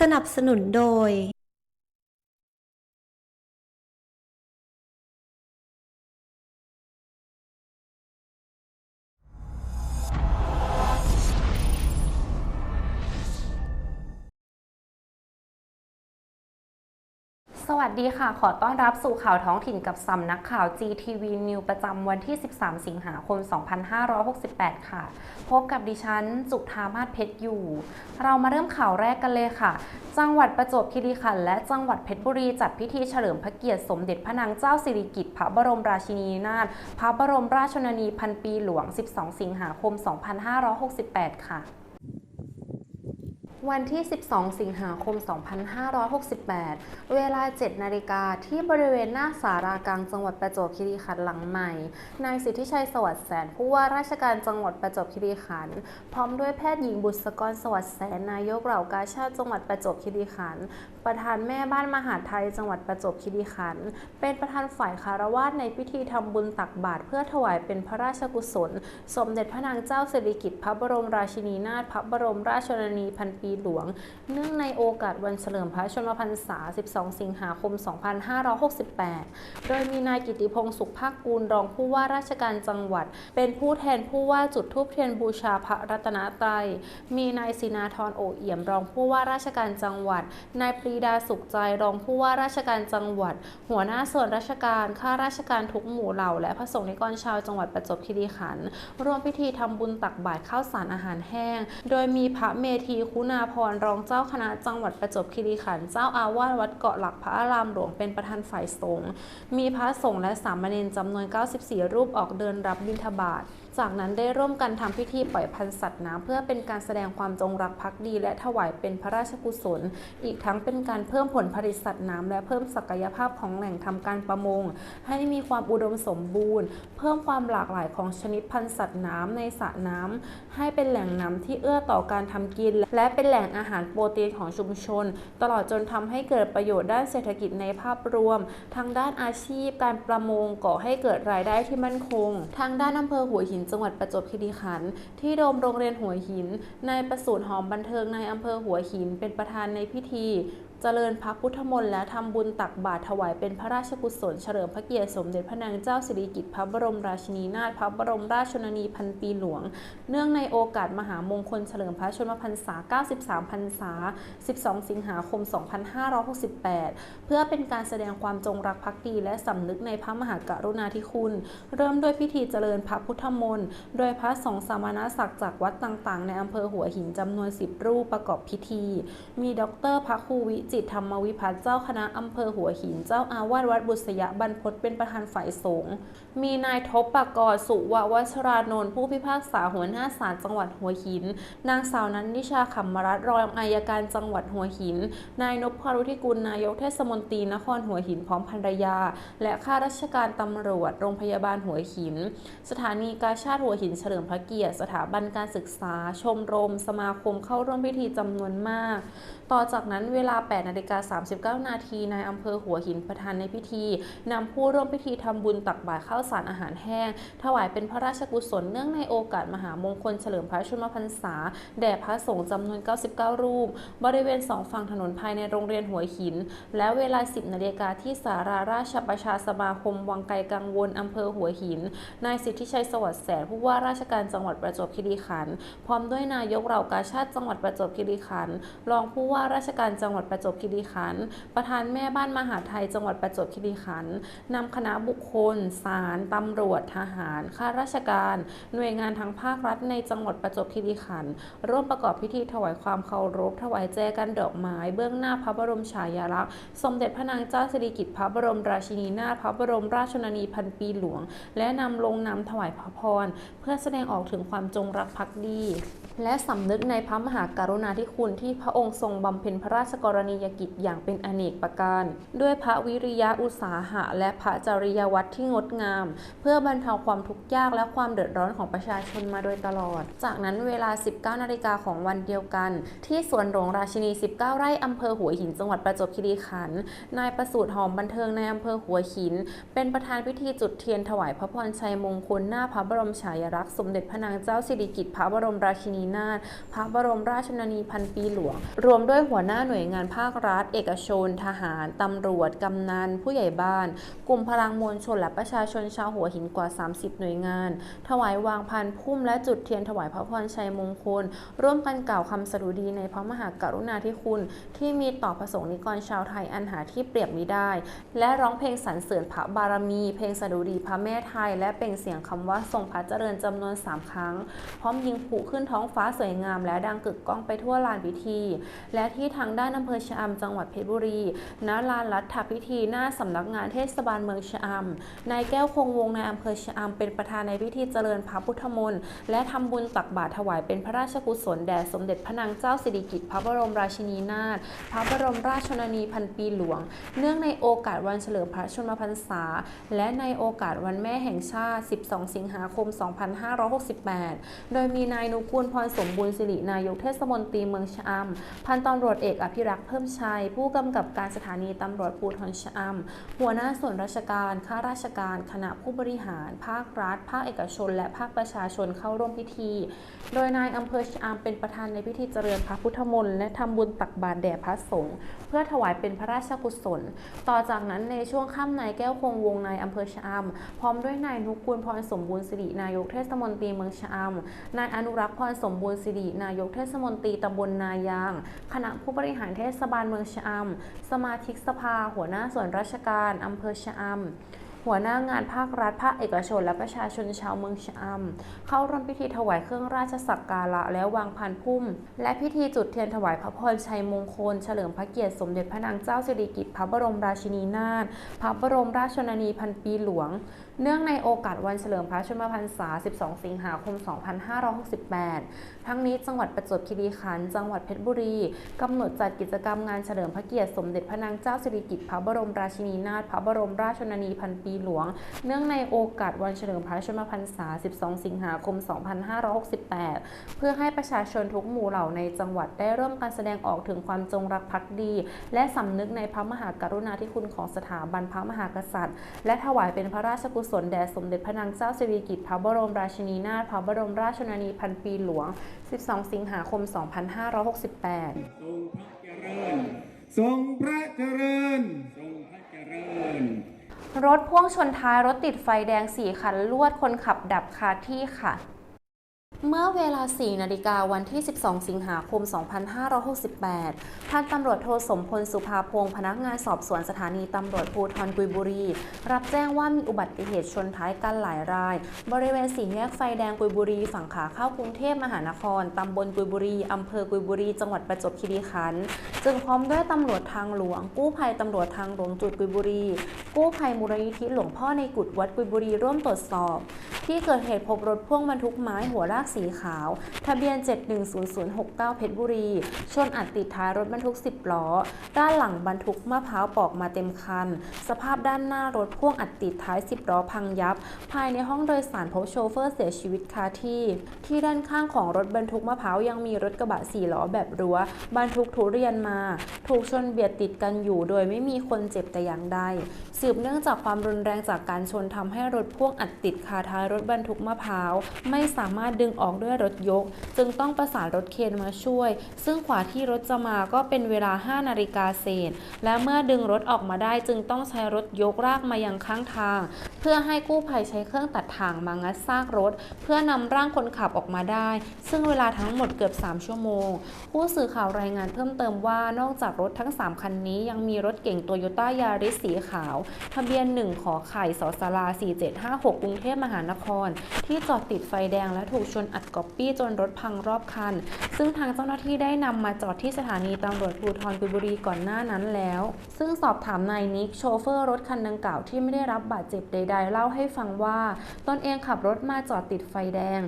สนับสนุนโดย สวัสดีค่ะ ขอต้อนรับสู่ข่าวท้องถิ่นกับสำนักข่าว GTV News ประจำวันที่ 13 สิงหาคม 2568 ค่ะ พบกับดิฉัน จุธามาศเพชรอยู่ เรามาเริ่มข่าวแรกกันเลยค่ะ จังหวัดประจวบคีรีขันธ์และจังหวัดเพชรบุรีจัดพิธีเฉลิมพระเกียรติสมเด็จพระนางเจ้าสิริกิติ์พระบรมราชินีนาถพระบรมราชชนนีพันปีหลวง 12 สิงหาคม 2568 ค่ะ วันที่ 12 สิงหาคม 2568 เวลา 7 นาฬิกาที่บริเวณหน้าสารากลางจังหวัดประจวบคีรีขันธ์หลังใหม่ นายสิทธิชัยสวัสดิ์แสนผู้ว่าราชการจังหวัดประจวบคีรีขันธ์พร้อมด้วยแพทย์หญิงบุษกรสวัสดิ์แสนนายกเหล่ากาชาติจังหวัดประจวบคีรีขันธ์ประธานแม่บ้านมหาไทยจังหวัดประจวบคีรีขันธ์เป็นประธานฝ่ายคารวาสในพิธีทำบุญตักบาตรเพื่อถวายเป็นพระราชกุศล สมเด็จพระนางเจ้าสิริกิติ์พระบรมราชินีนาถพระบรมราชชนนีพันปีหลวง เนื่องในโอกาสวันเฉลิมพระชนมพรรษา 12 สิงหาคม 2568 โดยมีนายกิติพงศ์สุขภาคกูลรองผู้ว่าราชการจังหวัด เป็นผู้แทนผู้ว่าจุดธูปเทียนบูชาพระรัตนตรัย มีนายศินาธรโอเอี่ยมรองผู้ว่าราชการจังหวัด นายปรีดาสุขใจรองผู้ว่าราชการจังหวัด หัวหน้าส่วนราชการข้าราชการทุกหมู่เหล่า และพระสงฆ์นิกรชาวจังหวัดประจวบคีรีขันธ์ร่วมพิธีทำบุญตักบาตรข้าวสารอาหารแห้ง โดยมีพระเมธีคุณาาพรรองเจ้าคณะจังหวัดประจวบคีรีขันธ์เจ้าอาวาสวัดเกาะหลักพระอารามหลวงเป็นประธานฝ่ายสงฆ์มีพระสงฆ์และสามเณรจำนวน 94 รูปออกเดินรับบิณฑบาต จากนั้นได้ร่วมกันทำพิธีปล่อยพันธุ์สัตว์น้ำเพื่อเป็นการแสดงความจงรักภักดี และถวายเป็นพระราชกุศล อีกทั้งเป็นการเพิ่มผลผลิตสัตว์น้ำและเพิ่มศักยภาพของแหล่งทำการประมง ให้มีความอุดมสมบูรณ์ เพิ่มความหลากหลายของชนิดพันธุ์สัตว์น้ำในสระน้ำให้เป็นแหล่งน้ำที่เอื้อต่อการทำกิน และเป็นแหล่งอาหารโปรตีนของชุมชน ตลอดจนทำให้เกิดประโยชน์ด้านเศรษฐกิจในภาพรวม ทางด้านอาชีพ การประมงก่อให้เกิดรายได้ที่มั่นคง ทางด้านอำเภอหัวหินจังหวัดประจวบคีรีขันธ์ที่โดมโรงเรียนหัวหินนายประสูติหอมบันเทิงในอำเภอหัวหินเป็นประธานในพิธี เจริญพระพุทธมนต์และทำบุญตักบาตรถวายเป็นพระราชกุศลเฉลิมพระเกียรติสมเด็จพระนางเจ้าสิริกิติ์พระบรมราชินีนาถพระบรมราชชนนีพันปีหลวง เนื่องในโอกาสมหามงคลเฉลิมพระชนมพรรษา 93 พรรษา 12 สิงหาคม 2568 เพื่อเป็นการแสดงความจงรักภักดีและสำนึกในพระมหากรุณาธิคุณ เริ่มด้วยพิธีเจริญพระพุทธมนต์โดยพระสงฆ์สามณศักดิ์จากวัดต่างๆ ในอำเภอหัวหินจำนวน 10 รูปประกอบพิธี มีดรพระครูวิจิตธรรมวิพัฒน์เจ้าคณะอำเภอหัวหิน เจ้าอาวาสวัดบุษยบรรพตเป็นประธานฝ่ายสงฆ์ มีนายทบปกรสุววัชรานนท์ผู้พิพากษาหัวหน้าศาลจังหวัดหัวหิน นางสาวนันนิชาขำมรัตรองอายการจังหวัดหัวหิน นายนพพารุธิกุลนายกเทศมนตรีนครหัวหินพร้อมภรรยา และข้าราชการตำรวจโรงพยาบาลหัวหิน สถานีกาชาติหัวหินเฉลิมพระเกียรติสถาบันการศึกษา ชมรม สมาคมเข้าร่วมพิธีจำนวนมาก ต่อจากนั้นเวลา8นาฬิกา39 นาทีนายอำเภอหัวหินประธานในพิธีนำผู้ร่วมพิธีทำบุญตักบาตรข้าวสารอาหารแห้ง ถวายเป็นพระราชกุศลเนื่องในโอกาสมหามงคลเฉลิมพระชนมพรรษา แด่พระสงฆ์จำนวน 99 รูป บริเวณสองฝั่งถนนภายในโรงเรียนหัวหิน และเวลา 10นาฬิกาที่สาราราชประชาสมาคมวังไกลกังวลอำเภอหัวหิน นายสิทธิชัยสวัสดิ์แสนผู้ว่าราชการจังหวัดประจวบคีรีขันธ์พร้อมด้วยนายกเหล่ากาชาติจังหวัดประจวบคีรีขันธ์รองผู้ว่าราชการจังหวัดประจจวบคีรีขันธ์ประธานแม่บ้านมหาไทยจังหวัดประจวบคีรีขันธ์นำคณะบุคคลศาลตำรวจทหาร ข้าราชการ หน่วยงานทางภาครัฐในจังหวัดประจวบคีรีขันธ์ร่วมประกอบพิธีถวายความเคารพถวายแจกันดอกไม้ เบื้องหน้าพระบรมฉายาลักษณ์สมเด็จพระนางเจ้าสิริกิติ์พระบรมราชินีนาถพระบรมราชชนนีพันปีหลวง และนำลงนำถวายพระพร เพื่อแสดงออกถึงความจงรักภักดี และสำนึกในพระมหากรุณาธิคุณที่พระองค์ทรงบำเพ็ญพระราชกรณียกิจอย่างเป็นอเนกประการ ด้วยพระวิริยะอุตสาหะ และพระจริยวัตรที่งดงาม เพื่อบรรเทาความทุกข์ยากและความเดือดร้อนของประชาชนมาโดยตลอด จากนั้นเวลา 19นาฬิกาของวันเดียวกัน ที่สวนหลวงราชินี 19 ไร่อำเภอหัวหินจังหวัดประจวบคีรีขันธ์นายประสูติหอมบันเทิงในอำเภอหัวหิน เป็นประธานพิธีจุดเทียนถวายพระพรชัยมงคลหน้าพระบรมฉายาลักษณ์สมเด็จพระนางเจ้าสิริกิติ์พระบรมราชินีนาถพระบรมราชชนนีพันปีหลวง รวมด้วยหัวหน้าหน่วยงานภาครัฐ เอกชน ทหาร ตำรวจ กำนัน ผู้ใหญ่บ้าน กลุ่มพลังมวลชนและประชาชนชาวหัวหินกว่า 30 หน่วยงาน ถวายวางพันพุ่มและจุดเทียนถวายพระพรชัยมงคล ร่วมกันกล่าวคำสดุดีในพระมหากรุณาธิคุณ ที่มีต่อพระสงฆ์นิกรชาวไทยอันหาที่เปรียบมิได้ และร้องเพลงสรรเสริญพระบารมี เพลงสดุดีพระแม่ไทย และเปล่งเสียงคำว่าทรงพระเจริญจำนวน 3 ครั้ง พร้อมยิงผุขึ้นท้องฟ้าสวยงาม และดังกึกก้องไปทั่วลานพิธี และที่ทางด้านอำเภอชะอำจังหวัดเพชรบุรี ณ ลานรัฐพิธีหน้าสำนักงานเทศบาลเมืองชะอำนายแก้วคงวงในอำเภอชะอำเป็นประธานในพิธีเจริญพระพุทธมนต์และทำบุญตักบาตรถวายเป็นพระราชกุศลแด่สมเด็จพระนางเจ้าสิริกิติ์พระบรมราชินีนาถ พระบรมราชชนนีพันปีหลวง เนื่องในโอกาสวันเฉลิมพระชนมพรรษา และในโอกาสวันแม่แห่งชาติ 12 สิงหาคม 2568 โดยมีนายนุกูลพรสมบูรณ์สิรินายกเทศมนตรีเมืองชะอำ พันตำรวจเอกอภิรักษ์เพิ่มชัย ผู้กำกับการสถานีตำรวจภูธรชะอำหัวหน้าส่วนราชการ ข้าราชการ คณะผู้บริหาร ภาครัฐ ภาคเอกชน และภาคประชาชนเข้าร่วมพิธี โดยนายอำเภอชะอำเป็นประธานในพิธีเจริญพระพุทธมนต์และทำบุญตักบาตรแด่พระสงฆ์เพื่อถวายเป็นพระราชกุศล ต่อจากนั้นในช่วงค่ำนายแก้วคงวงนายอำเภอชะอำพร้อมด้วยนายนุกูลพรสมบูรณ์สิรินายกเทศมนตรีเมืองชะอำนายอนุรักษ์พรสมบูรณ์สิรินายกเทศมนตรีตำบลนายาง คณะผู้บริหารเทศบาลเมืองชะอำสมาชิกสภา หัวหน้าส่วนราชการอำเภอชะอำ หัวหน้างานภาครัฐภาคเอกชน และประชาชนชาวเมืองชะอำเข้าร่วมพิธีถวายเครื่องราชสักการะและวางพันพุ่ม และพิธีจุดเทียนถวายพระพรชัยมงคล เฉลิมพระเกียรติสมเด็จพระนางเจ้าสิริกิติ์พระบรมราชินีนาถพระบรมราชชนนีพันปีหลวง เนื่องในโอกาสวันเฉลิมพระชนมพรรษา 12 สิงหาคม 2568 ทั้งนี้จังหวัดประจวบคีรีขันธ์จังหวัดเพชรบุรีกำหนดจัดกิจกรรมงานเฉลิมพระเกียรติสมเด็จพระนางเจ้าสิริกิติ์พระบรมราชินีนาถพระบรมราชชนนีพันปีหลวง เนื่องในโอกาสวันเฉลิมพระชนมพรรษา 12 สิงหาคม 2568 เพื่อให้ประชาชนทุกหมู่เหล่าในจังหวัดได้ร่วมกันแสดงออกถึงความจงรักภักดี และสำนึกในพระมหากรุณาธิคุณของสถาบันพระมหากษัตริย์ และถวายเป็นพระราชกุศลแด่สมเด็จพระนางเจ้าสิริกิติ์พระบรมราชินีนาถพระบรมราชชนนีพันปีหลวง 12 สิงหาคม 2568 ทรงพระเจริญ ทรงพระเจริญ รถพ่วงชนท้ายรถติดไฟแดง 4 คันลวดคนขับดับคาที่ค่ะ เมื่อเวลา 4 นาฬิกาวันที่ 12 สิงหาคม 2568 ท่านตำรวจโทสมพลสุภาพงศ์พนักงานสอบสวนสถานีตำรวจภูธรกุยบุรี รับแจ้งว่ามีอุบัติเหตุชนท้ายกันหลายราย บริเวณสี่แยกไฟแดงกุยบุรี ฝั่งขาเข้ากรุงเทพมหานคร ตำบลกุยบุรี อำเภอกุยบุรี จังหวัดประจวบคีรีขันธ์ จึงพร้อมด้วยตำรวจทางหลวง กู้ภัยตำรวจทางหลวงจุดกุยบุรี กู้ภัยมูลนิธิหลวงพ่อในกุดวัดกุยบุรีร่วมตรวจสอบ ที่เกิดเหตุพบรถพ่วงบรรทุกไม้หัวลากสีขาว ทะเบียน 710069 เพชรบุรี ชนอัดติดท้ายรถบรรทุก 10 ล้อ ด้านหลังบรรทุกมะพร้าวปอกมาเต็มคัน สภาพด้านหน้ารถพ่วงอัดติดท้าย 10 ล้อพังยับ ภายในห้องโดยสารพบโชเฟอร์เสียชีวิตคาที่ ที่ด้านข้างของรถบรรทุกมะพร้าวยังมีรถกระบะ 4 ล้อแบบรั้ว บรรทุกทุเรียนมา ถูกชนเบียดติดกันอยู่ โดยไม่มีคนเจ็บแต่อย่างใด สืบเนื่องจากความรุนแรงจากการชนทำให้รถพ่วงอัดติดคาท้ายรถถบรรทุกมะพร้าว ไม่สามารถดึงออกด้วยรถยก จึงต้องประสานรถเคนมาช่วย ซึ่งขวาที่รถจะมาก็เป็นเวลา 5 นาฬิกาเศษ และเมื่อดึงรถออกมาได้จึงต้องใช้รถยกรากมายังข้างทางเพื่อให้กู้ภัยใช้เครื่องตัดถ่างมางัดซากรถ เพื่อนำร่างคนขับออกมาได้ ซึ่งเวลาทั้งหมดเกือบ 3 ชั่วโมง ผู้สื่อข่าวรายงานเพิ่มเติมว่านอกจากรถทั้ง 3 คันนี้ยังมีรถเก่งโตโยต้ายาริสสีขาว ทะเบียน 1 ขอไข่สอสลา 4756 กรุงเทพมหานคร ที่จอดติดไฟแดงและถูกชนอัดก๊อปปี้จนรถพังรอบคัน ซึ่งทางเจ้าหน้าที่ได้นำมาจอดที่สถานีตำรวจภูธรกุบุรีก่อนหน้านั้นแล้ว ซึ่งสอบถามนายนิกโชเฟอร์รถคันดังกล่าวที่ไม่ได้รับบาดเจ็บใดด ๆ เล่าให้ฟังว่า ตนเองขับรถมาจอดติดไฟแดง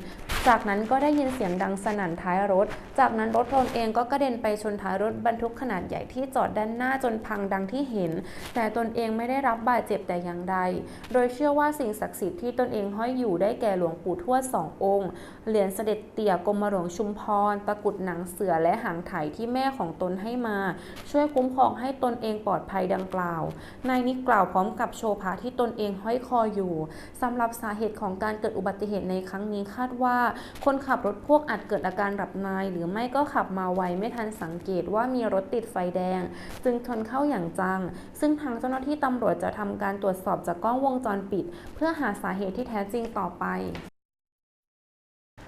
จากนั้นก็ได้ยินเสียงดังสนั่นท้ายรถ จากนั้นรถตนเองก็กระเด็นไปชนท้ายรถบรรทุกขนาดใหญ่ที่จอดด้านหน้าจนพังดังที่เห็น แต่ตนเองไม่ได้รับบาดเจ็บแต่อย่างใด โดยเชื่อว่าสิ่งศักดิ์สิทธิ์ที่ตนเองห้อยอยู่ได้แก่หลวงปู่ทวดสององค์ เหรียญเสด็จเตี่ยกรมหลวงชุมพร ตะกุดหนังเสือและหางไถที่แม่ของตนให้มา ช่วยคุ้มครองให้ตนเองปลอดภัยดังกล่าว นายนิกกล่าวพร้อมกับโชว์พระที่ตนเองห้อยคออยู่สำหรับสาเหตุของการเกิดอุบัติเหตุในครั้งนี้คาดว่าคนขับรถพ่วงอาจเกิดอาการหลับในหรือไม่ก็ขับมาไวไม่ทันสังเกตว่ามีรถติดไฟแดง จึงชนเข้าอย่างจัง ซึ่งทางเจ้าหน้าที่ตำรวจจะทำการตรวจสอบจากกล้องวงจรปิด เพื่อหาสาเหตุที่แท้จริงต่อไป